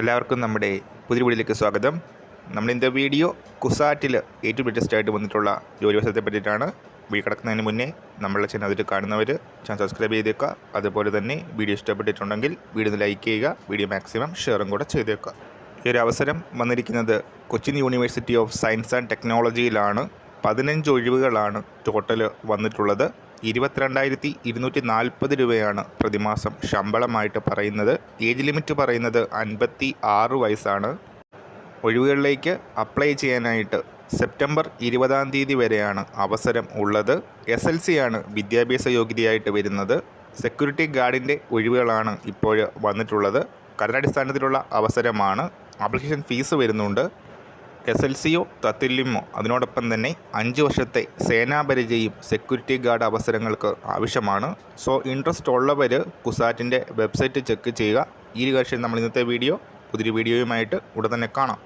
എല്ലാവർക്കും നമ്മുടെ പുതിയ വീഡിയോയിലേക്ക് സ്വാഗതം. ഇന്നത്തെ വീഡിയോ കുസാറ്റിൽ ഏറ്റവും ലേറ്റസ്റ്റ് ആയിട്ട് വന്നിട്ടുള്ള ജോലി വശത്തെ പറ്റിയിട്ടാണ്. വീഡിയോ കിടക്കുന്നതിന് മുന്നേ നമ്മളെ ചാനൽ അതിൽ കാണുന്നവർ ചാനൽ സബ്സ്ക്രൈബ് ചെയ്തേക്കുക. അതുപോലെ തന്നെ വീഡിയോ ഇഷ്ടപ്പെട്ടിട്ടുണ്ടെങ്കിൽ വീഡിയോ ലൈക്ക് ചെയ്യുക വീഡിയോ മാക്സിമം ഷെയറും കൂടെ ചെയ്തേക്കുക. ഈ ഒരു അവസരം വന്നിരിക്കുന്നത് Cochin university of science and ടെക്നോളജിയിലാണ് പതിനഞ്ച് ഒഴിവുകളാണ് ടോട്ടൽ വന്നിട്ടുള്ളത്. ഇരുപത്തിരണ്ടായിരത്തി ഇരുന്നൂറ്റി നാൽപ്പത് രൂപയാണ് പ്രതിമാസം ശമ്പളമായിട്ട് പറയുന്നത്. ഏജ് ലിമിറ്റ് പറയുന്നത് അൻപത്തി ആറ് വയസ്സാണ്. ഒഴിവുകളിലേക്ക് അപ്ലൈ ചെയ്യാനായിട്ട് സെപ്റ്റംബർ ഇരുപതാം തീയതി വരെയാണ് അവസരം ഉള്ളത്. എസ് എൽ സി ആണ് വിദ്യാഭ്യാസ യോഗ്യതയായിട്ട് വരുന്നത്. സെക്യൂരിറ്റി ഗാർഡിന്റെ ഒഴിവുകളാണ് ഇപ്പോൾ വന്നിട്ടുള്ളത്. കരടടിസ്ഥാനത്തിലുള്ള അവസരമാണ്. ആപ്ലിക്കേഷൻ ഫീസ് വരുന്നുണ്ട്. എസ് എൽ സിയോ തത്തുല്യമോ അതിനോടൊപ്പം തന്നെ അഞ്ച് വർഷത്തെ സേനാപരിചയം സെക്യൂരിറ്റി ഗാർഡ് അവസരങ്ങൾക്ക് ആവശ്യമാണ്. സോ ഇൻട്രസ്റ്റ് ഉള്ളവർ കുസാറ്റിന്റെ വെബ്സൈറ്റ് ചെക്ക് ചെയ്യുക. ഈ ഒരു കാര്യം നമ്മൾ ഇന്നത്തെ വീഡിയോ പുതിയൊരു വീഡിയോയുമായിട്ട് ഉടൻ തന്നെ കാണാം.